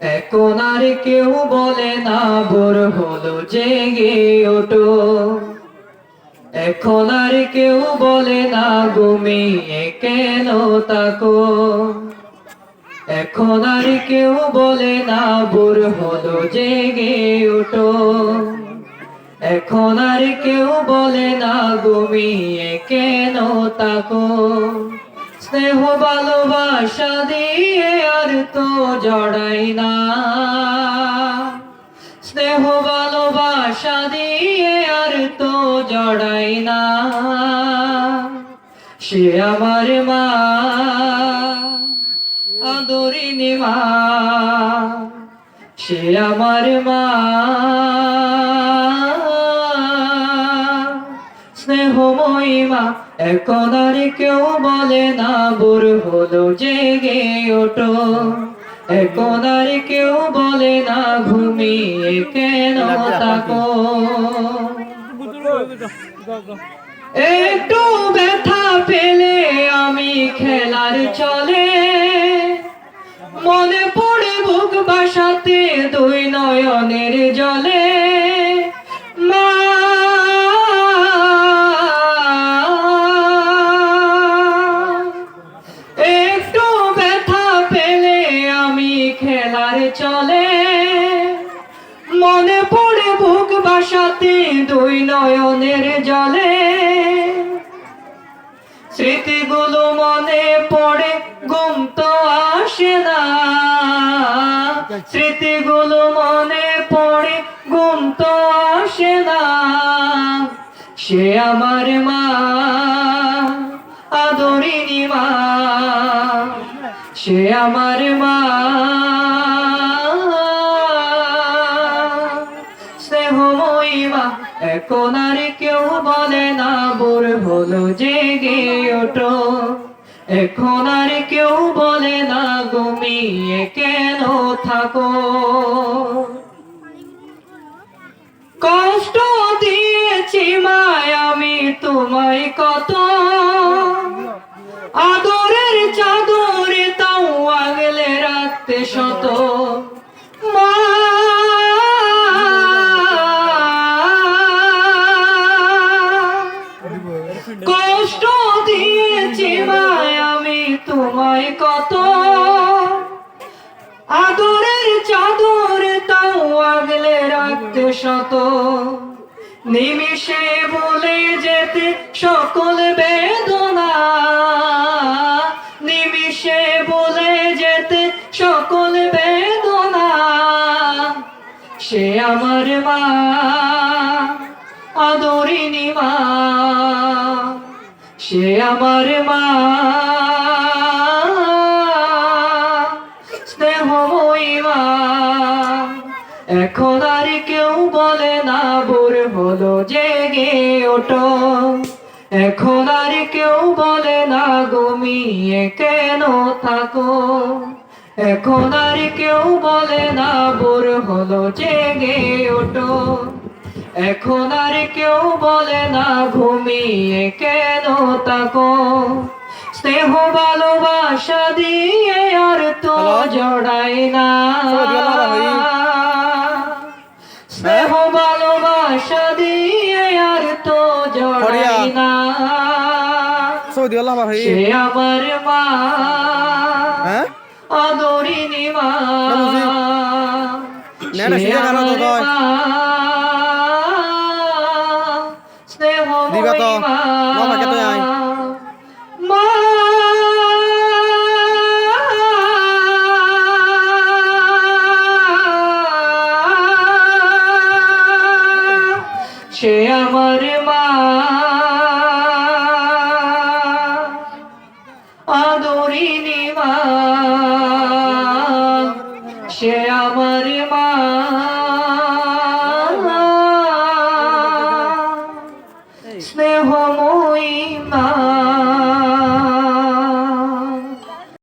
এখন আর কেউ বলে না, ভোর হলো, জেগে ওঠো। এখন আর কেউ বলে না, ঘুমিয়ে কেন তাকো এখন আর কেউ বলে না, ভোর হলো, জেগে ওঠো। এখন আর কেউ বলে না, ঘুমিয়ে কেন তাকো স্নেহ, ভালোবাসা দিয়ে আর তো জড়াই না। স্নেহ, ভালোবাসা দিয়ে আর তো জড়াই না। সে আমার মা আদরিনী মা সে আমার মা। স্নেহময়ী মা এখন আর কেউ বলে না বুর হলো জেগে ওঠো। এখন আর কেউ বলে না ঘুমিয়ে কেন তাকো একটু ব্যথা পেলে চলে। মনে পড়ে বুক বাসাতে দুই নয়নের জলে। স্মৃতিগুলো মনে পড়ে, ঘুম তো আসে না। স্মৃতিগুলো মনে পড়ে, ঘুম তো আসে না। সে আমার মা আদরিনী মা। সে আমার মা। মা এখন আর কেউ বলে না বোর হলো জেগে ওঠো এখন আর কেউ বলে না ঘুমিয়ে কেন থাকো কষ্ট দিয়েছি মায় আমি তোমায় কত আদরের চাদর তাও আগলে রাখতে শত। নিমিষে বলে যেতে সকল বেদনা। নিমিষে বলে যেতে সকল বেদনা। সে আমার মা। সে আমার মা। স্নেহময়ী এখন আর কেউ বলে না বোর হলো জেগে ওঠো। এখন আর কেউ বলে না, ঘুমিয়ে কেন থাকো? এখন আর কেউ বলে না বোর হলো জেগে ওঠো। এখন আর কেউ বলে না ঘুমিয়ে কেন তাকো স্নেহ ভালোবাসা দিয়ে আর তো জড়াই না। স্নেহ ভালোবাসা দিয়ে আর তো জড়াই না। সে আমার মা। আদরিনী মা। সে আমার মা, দিবা তো। ন তো আই। সে আমার